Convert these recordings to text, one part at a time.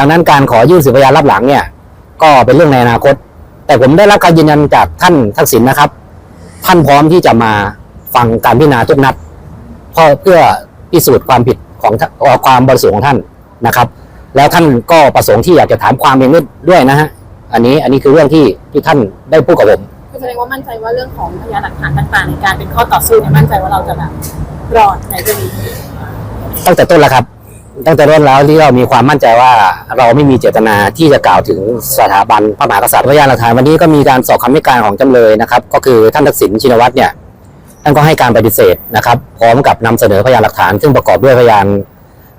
ดังนั้นการขอยื่นสืบพยานรับหลังเนี่ย ก็เป็นเรื่องในอนาคต แต่ผมได้รับการยืนยันจากท่านทักษิณนะครับ ท่านพร้อมที่จะมาฟังการพิจารณาทุกนัดเพราะเพื่อพิสูจน์ความผิดของท่านเอ่อความบริสุทธิ์ของท่านนะครับ แล้วท่านก็ประสงค์ที่อยากจะถามความเองด้วยนะฮะอันนี้อันนี้คือเรื่องที่ที่ท่านได้พูดกับผมคือแสดงว่ามั่นใจว่าเรื่องของพยานหลักฐานต่างๆในการเป็นข้อต่อสู้เนี่ยมั่นใจว่าเราจะแบบรอดในเรื่องนี้ตั้งแต่ต้นแล้วครับ ตั้งแต่ต้นแล้วที่เรามีความมั่นใจว่าเราไม่มีเจตนาที่จะกล่าวถึงสถาบันพระมหากษัตริย์พยานหลักฐานวันนี้ก็มีการสอบคำให้การของจำเลยนะครับ ก็คือท่านทักษิณชินวัตรเนี่ยท่านก็ให้การปฏิเสธนะครับ พร้อมกับนำเสนอพยานหลักฐาน ซึ่งประกอบด้วยพยาน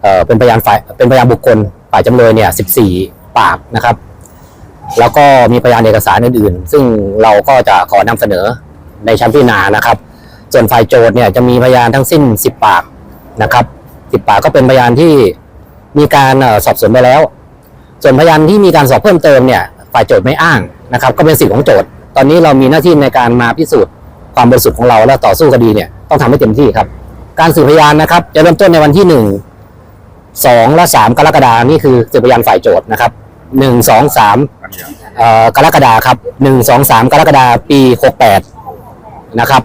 เอ่อเป็นพยานฝ่ายเป็นพยานบุคคลฝ่ายจำเลยเนี่ย 14 ปากนะครับ แล้วก็มีพยานเอกสารอื่นๆ ซึ่งเราก็จะขอนำเสนอในชั้นพิจารณานะครับ ส่วนฝ่ายโจทย์เนี่ยจะมีพยานทั้งสิ้น 10 ปากนะครับ 10ปากก็เป็นพยานที่มีการสอบสวนไปแล้ว ส่วนพยานที่มีการสอบเพิ่มเติมเนี่ยฝ่ายโจทย์ไม่อ้างนะครับ ก็เป็นสิทธิของโจทย์ ตอนนี้เรามีหน้าที่ในการมาพิสูจน์ความบริสุทธิ์ของเราและต่อสู้คดีเนี่ยต้องทำให้เต็มที่ครับ การสืบพยานนะครับ จะเริ่มต้นในวันที่หนึ่งสองและสามกรกฎาคมนี่คือสืบพยานฝ่ายโจทย์นะครับหนึ่งสองสามกรกฎาคมครับหนึ่งสองสามกรกฎาคมปีหกแปดนะครับ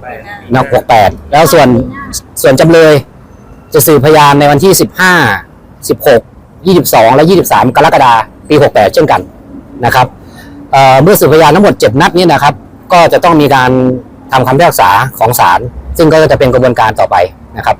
นักหกแปดแล้วส่วนส่วนจำเลย จะสืบพยานในวันที่ 15 16 22 และ 23 กรกฎาคมปี 68 เช่นกันนะครับเเมื่อสืบพยานทั้งหมด 7 นัดนี้นะครับ ก็จะต้องมีการทำคำพิพากษาของศาลซึ่งก็จะเป็นกระบวนการต่อไปนะครับ